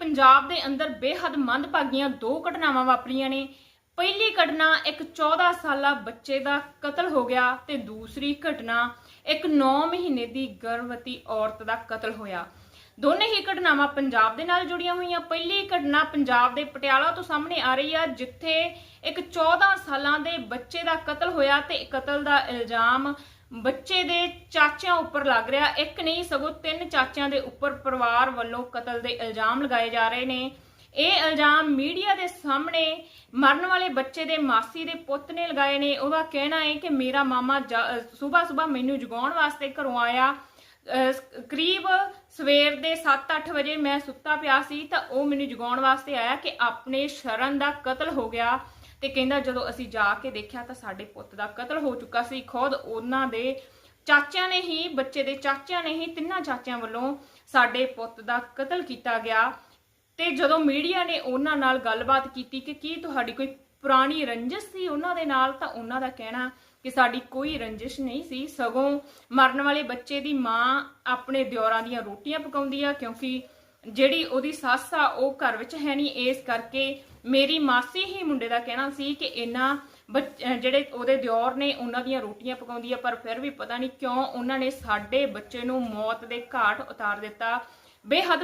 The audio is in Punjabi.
ਪੰਜਾਬ ਦੇ ਅੰਦਰ ਬੇਹੱਦ ਮੰਦਭਾਗੀਆਂ ਦੋ ਘਟਨਾਵਾਂ ਵਾਪਰੀਆਂ ਨੇ। ਪਹਿਲੀ ਘਟਨਾ ਇੱਕ 14 ਸਾਲਾ ਬੱਚੇ ਦਾ ਕਤਲ ਹੋ ਗਿਆ ਤੇ ਦੂਸਰੀ ਘਟਨਾ ਇੱਕ 9 ਮਹੀਨੇ ਦੀ ਗਰਭਵਤੀ ਔਰਤ ਦਾ ਕਤਲ ਹੋਇਆ। ਦੋਨੇ ਹੀ ਘਟਨਾਵਾਂ ਪੰਜਾਬ ਦੇ ਨਾਲ ਜੁੜੀਆਂ ਹੋਈਆਂ। ਪਹਿਲੀ ਘਟਨਾ ਪੰਜਾਬ ਦੇ ਪਟਿਆਲਾ ਤੋਂ ਸਾਹਮਣੇ ਆ ਰਹੀ ਆ, ਜਿੱਥੇ ਇੱਕ 14 ਸਾਲਾਂ ਦੇ ਬੱਚੇ ਦਾ ਕਤਲ ਹੋਇਆ ਤੇ ਕਤਲ ਦਾ ਇਲਜ਼ਾਮ ਬੱਚੇ ਦੇ ਚਾਚਿਆਂ ਉੱਪਰ ਲੱਗ ਰਿਹਾ। ਇੱਕ ਨਹੀਂ, ਸਗੋਂ ਤਿੰਨ ਚਾਚਿਆਂ ਦੇ ਉੱਪਰ ਪਰਿਵਾਰ ਵੱਲੋਂ ਕਤਲ ਦੇ ਇਲਜ਼ਾਮ ਲਗਾਏ ਜਾ ਰਹੇ ਨੇ। ਇਹ ਇਲਜ਼ਾਮ ਮੀਡੀਆ ਦੇ ਸਾਹਮਣੇ ਮਰਨ ਵਾਲੇ ਬੱਚੇ ਦੇ ਮਾਸੀ ਦੇ ਪੁੱਤ ਨੇ ਲਗਾਏ ਨੇ। ਉਹਦਾ ਕਹਿਣਾ ਹੈ ਕਿ ਮੇਰਾ ਮਾਮਾ ਸਵੇਰ ਸਵੇਰ ਮੈਨੂੰ ਜਗਾਉਣ ਵਾਸਤੇ ਘਰੋਂ ਆਇਆ। ਅਹ ਕਰੀਬ ਸਵੇਰ ਦੇ 7-8 ਵਜੇ ਮੈਂ ਸੁੱਤਾ ਪਿਆ ਸੀ ਤਾਂ ਉਹ ਮੈਨੂੰ ਜਗਾਉਣ ਵਾਸਤੇ ਆਇਆ ਕਿ ਆਪਣੇ ਸ਼ਰਨ ਦਾ ਕਤਲ ਹੋ ਗਿਆ। ਤੇ ਕਹਿੰਦਾ ਜਦੋਂ ਅਸੀਂ ਜਾ ਕੇ ਦੇਖਿਆ ਤਾਂ ਸਾਡੇ ਪੁੱਤ ਦਾ ਕਤਲ ਹੋ ਚੁੱਕਾ ਸੀ। ਖੁਦ ਉਹਨਾਂ ਦੇ ਚਾਚਿਆਂ ਨੇ ਹੀ, ਬੱਚੇ ਦੇ ਚਾਚਿਆਂ ਨੇ ਹੀ ਤਿੰਨਾਂ ਚਾਚਿਆਂ ਵੱਲੋਂ ਸਾਡੇ ਪੁੱਤ ਦਾ ਕਤਲ ਕੀਤਾ ਗਿਆ। ਤੇ ਜਦੋਂ ਮੀਡੀਆ ਨੇ ਉਹਨਾਂ ਨਾਲ ਗੱਲਬਾਤ ਕੀਤੀ ਕਿ ਕੀ ਤੁਹਾਡੀ ਕੋਈ ਪੁਰਾਣੀ ਰੰਜਿਸ਼ ਸੀ ਉਹਨਾਂ ਦੇ ਨਾਲ, ਤਾਂ ਉਹਨਾਂ ਦਾ ਕਹਿਣਾ ਕਿ ਸਾਡੀ ਕੋਈ ਰੰਜਿਸ਼ ਨਹੀਂ ਸੀ। ਸਗੋਂ ਮਰਨ ਵਾਲੇ ਬੱਚੇ ਦੀ ਮਾਂ ਆਪਣੇ ਦਿਓਰਾਂ ਦੀਆਂ ਰੋਟੀਆਂ ਪਕਾਉਂਦੀ ਆ, ਕਿਉਂਕਿ ਜਿਹੜੀ ਉਹਦੀ ਸੱਸ ਆ, ਉਹ ਘਰ ਵਿੱਚ ਹੈ ਨਹੀਂ। ਇਸ ਕਰਕੇ ਮੇਰੀ ਮਾਸੀ ਹੀ ਮੁੰਡੇ ਦਾ ਕਹਿਣਾ ਸੀ ਕਿ ਇਹਨਾਂ ਬੱਚ- ਜਿਹੜੇ ਉਹਦੇ ਦਿਓਰ ਨੇ, ਉਹਨਾਂ ਦੀਆਂ ਰੋਟੀਆਂ ਪਕਾਉਂਦੀ ਆ, ਪਰ ਫਿਰ ਵੀ ਪਤਾ ਨਹੀਂ ਕਿਉਂ ਉਹਨਾਂ ਨੇ ਸਾਡੇ ਬੱਚੇ ਨੂੰ ਮੌਤ ਦੇ ਘਾਟ ਉਤਾਰ ਦਿੱਤਾ। ਬੇਹੱਦ